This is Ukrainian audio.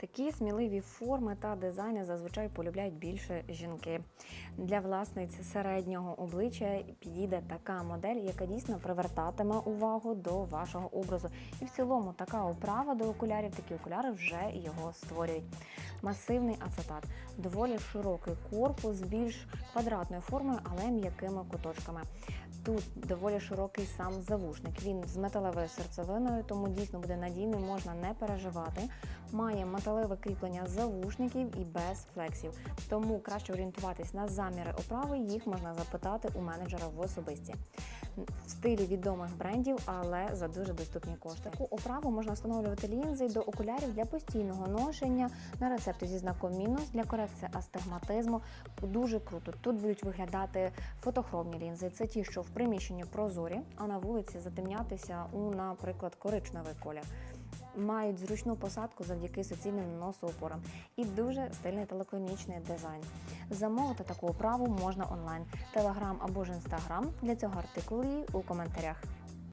Такі сміливі форми та дизайни зазвичай полюбляють більше жінки. Для власниць середнього обличчя підійде така модель, яка дійсно привертатиме увагу до вашого образу. І в цілому така оправа до окулярів, такі окуляри вже його створюють. Масивний ацетат, доволі широкий корпус більш квадратною формою, але м'якими куточками. Тут доволі широкий сам завушник. Він з металевою серцевиною, тому дійсно буде надійним, можна не переживати. Має металеве кріплення завушників і без флексів. Тому краще орієнтуватись на заміри оправи. Їх можна запитати у менеджера в особисті. В стилі відомих брендів, але за дуже доступні кошти. Таку оправу можна встановлювати лінзи до окулярів для постійного ношення на рецепту зі знаком мінус для корекції астигматизму. Дуже круто. Тут будуть виглядати фотохромні лінзи. Це ті, що в приміщенні прозорі, а на вулиці затемнятися у, наприклад, коричневий колір. Мають зручну посадку завдяки суцільним носоупорам і дуже стильний та дизайн. Замовити таку оправу можна онлайн, телеграм або ж інстаграм. Для цього артикули у коментарях.